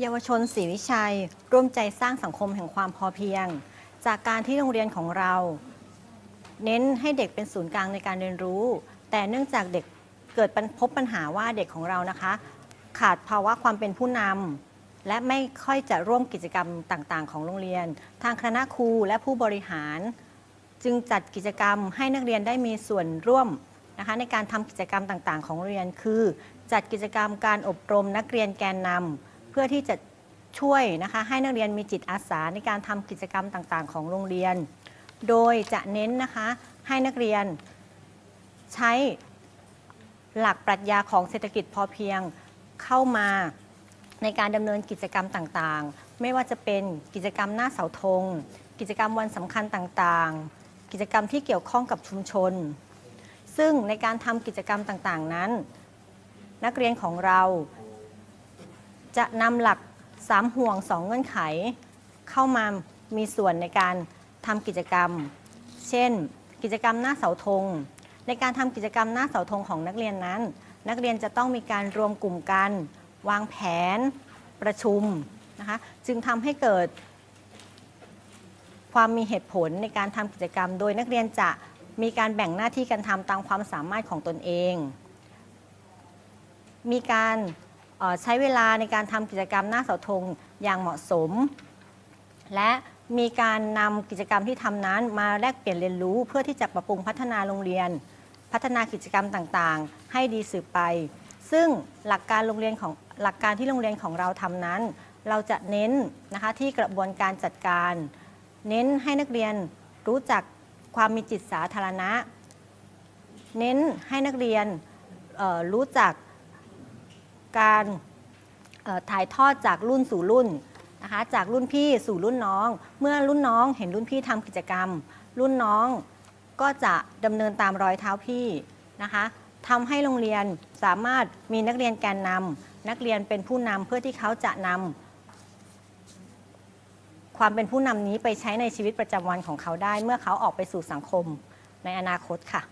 เยาวชนศรีวิชัย ร่วมใจสร้างสังคมแห่งความพอเพียง จากการที่โรงเรียนของเรา เน้นให้เด็กเป็นศูนย์กลางในการเรียนรู้ แต่เนื่องจากเด็กเกิดพบปัญหาว่าเด็กของเรานะคะ ขาดภาวะความเป็นผู้นำและไม่ค่อยจะร่วมกิจกรรมต่างๆ ของโรงเรียน ทางคณะครูและผู้บริหาร จึงจัดกิจกรรมให้นักเรียนได้มีส่วนร่วมนะคะในการทำกิจกรรมต่างๆ ของโรงเรียนคือ จัดกิจกรรมการอบรมนักเรียนแกนนำ พื่อที่จะช่วยนะคะให้นักเรียนมีจิตอาสาในการทำกิจกรรมต่างๆ ของโรงเรียน โดยจะเน้นนะคะให้นักเรียนใช้หลักปรัชญาของเศรษฐกิจพอเพียงเข้ามาในการดำเนินกิจกรรมต่างๆ ไม่ว่าจะเป็นกิจกรรมหน้าเสาธง กิจกรรมวันสำคัญต่างๆ กิจกรรมที่เกี่ยวข้องกับชุมชน ซึ่งในการทำกิจกรรมต่างๆนั้น นักเรียนของเรา จะนำหลักสามห่วงสองเงื่อนไข เข้ามามีส่วนในการทำกิจกรรม เช่น กิจกรรมหน้าเสาธง ในการทำกิจกรรมหน้าเสาธงของนักเรียนนั้น นักเรียนจะต้องมีการรวมกลุ่มกัน วางแผน ประชุมนะคะจึงทำให้เกิด ความมีเหตุผลในการทำกิจกรรม โดยนักเรียนจะมีการแบ่งหน้าที่กันทำตามความสามารถของตนเอง มีการ ใช้เวลาในการทำกิจกรรมหน้าเสาธงอย่างเหมาะสม และมีการนำกิจกรรมที่ทำนั้นมาแลกเปลี่ยนเรียนรู้เพื่อที่จะปรับปรุงพัฒนาโรงเรียน พัฒนากิจกรรมต่างๆ ให้ดีสืบไป ซึ่งหลักการโรงเรียนของหลักการที่โรงเรียนของเราทำนั้น เราจะเน้นนะคะที่กระบวนการจัดการ เน้นให้นักเรียนรู้จักความมีจิตสาธารณะ เน้นให้นักเรียนรู้จัก การถ่ายทอดจากรุ่นสู่รุ่นนะคะจากรุ่นพี่สู่รุ่นน้อง เมื่อรุ่นน้องเห็นรุ่นพี่ทำกิจกรรม รุ่นน้องก็จะดำเนินตามรอยเท้าพี่นะคะทำให้โรงเรียนสามารถมีนักเรียนแกนนำนักเรียนเป็นผู้นำเพื่อที่เขาจะนำความเป็นผู้นำนี้ไปใช้ในชีวิตประจำวันของเขาได้ เมื่อเขาออกไปสู่สังคมในอนาคตค่ะ